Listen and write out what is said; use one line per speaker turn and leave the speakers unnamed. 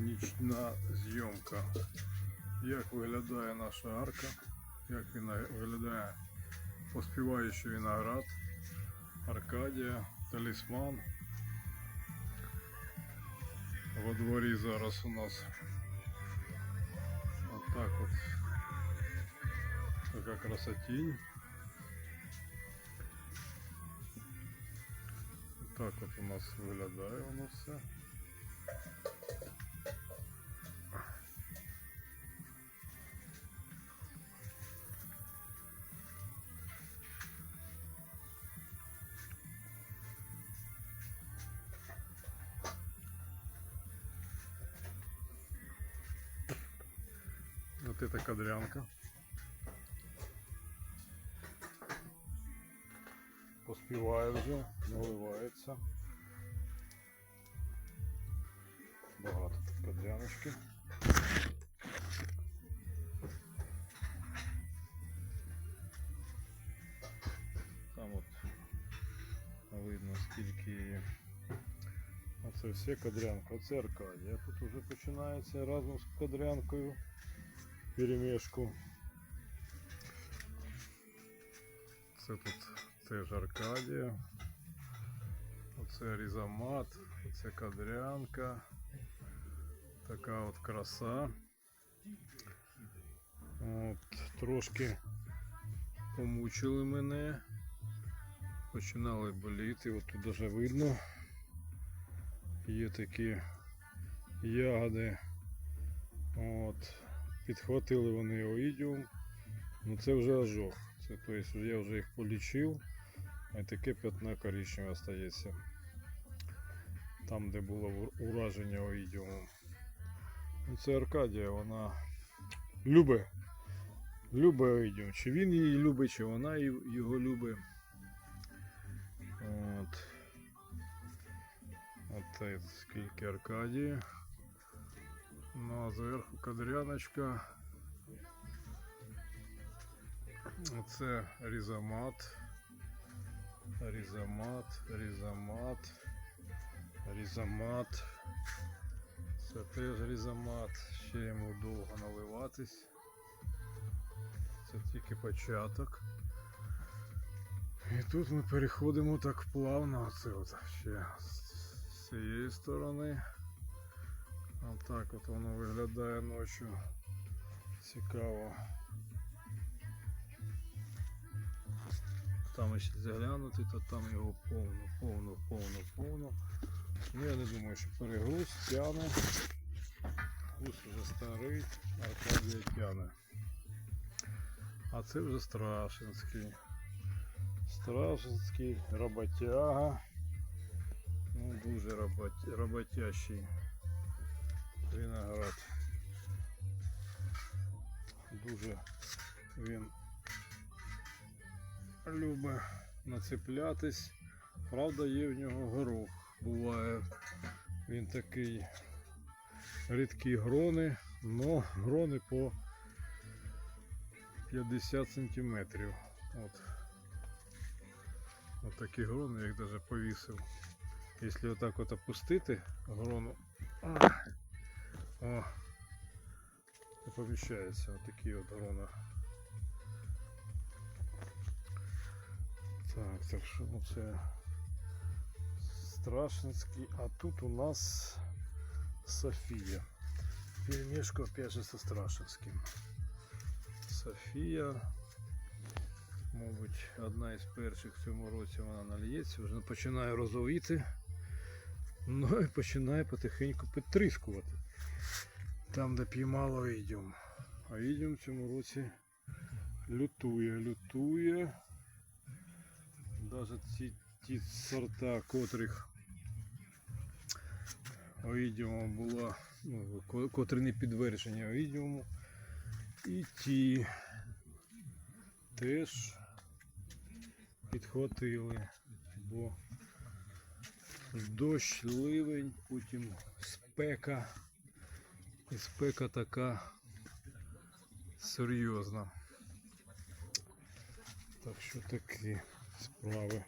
Нічна зйомка. Як виглядає наша арка, як він виглядає поспіваючий виноград, Аркадія, талісман. Во дворі зараз у нас отак от така красотінь. Так от у нас виглядає воно все. Вот это кадрянка. Поспіває вже, наливається. Багато тут кадряночки. Там от видно скільки її. Оце все кадрянка, оце Аркадія. Тут вже починається разом з кадрянкою перемішку. Це тут теж Аркадія. Оце різомат, оце кадрянка. Така от краса. От, трошки помучили мене. Починали боліти, от тут даже видно. Є такі ягоди. От, підхватили вони оїдіум. Ну це вже ожог. Це, тобто я вже їх полічив, а таке п'ятна коричневе стається. Там, де було ураження оїдіумом. Ну, це Аркадія, вона любить. Любить оїдіум. Чи він її любить, чи вона його любить. От. От скільки Аркадії. Ну а зверху кадряночка. Оце різомат. Різомат, різомат, різомат. Це теж різомат. Ще йому довго наливатись. Це тільки початок. І тут ми переходимо так плавно. Оце от ще з цієї сторони. Отак от воно виглядає ночі. Цікаво. Там ще заглянути, то там його повно, повно, повно, повно. Ну я не думаю, що перегруз тяне. Гус вже старий, Аркадія тяне. А це вже Страшинський. Страшинський, роботяга. Ну, дуже робот... роботящий виноград. Дуже він любить нацеплятись. Правда, є в нього горох. Буває він такий рідкі грони, но грони по 50 сантиметрів. От. От такі грони, як даже повісив. Якщо отак от опустити грону, о, не поміщається отакі от грона. Так, так що ну це Страшинський, а тут у нас Софія. Перемешку опять же со Страшинським. Софія. Мабуть, одна із перших в цьому році вона нальється, вже починає розовіти. Ну і починає потихеньку підтрискувати. Там, де піймало відьом. А відьом в цьому році лютує, лютує. Даже ці ті сорта, котрих оїдіума була, ну, котрі не підтверджені оїдіуму. І ті теж підхватили, бо дощ, ливень, потім спека. І спека така серйозна. Так що такі справи.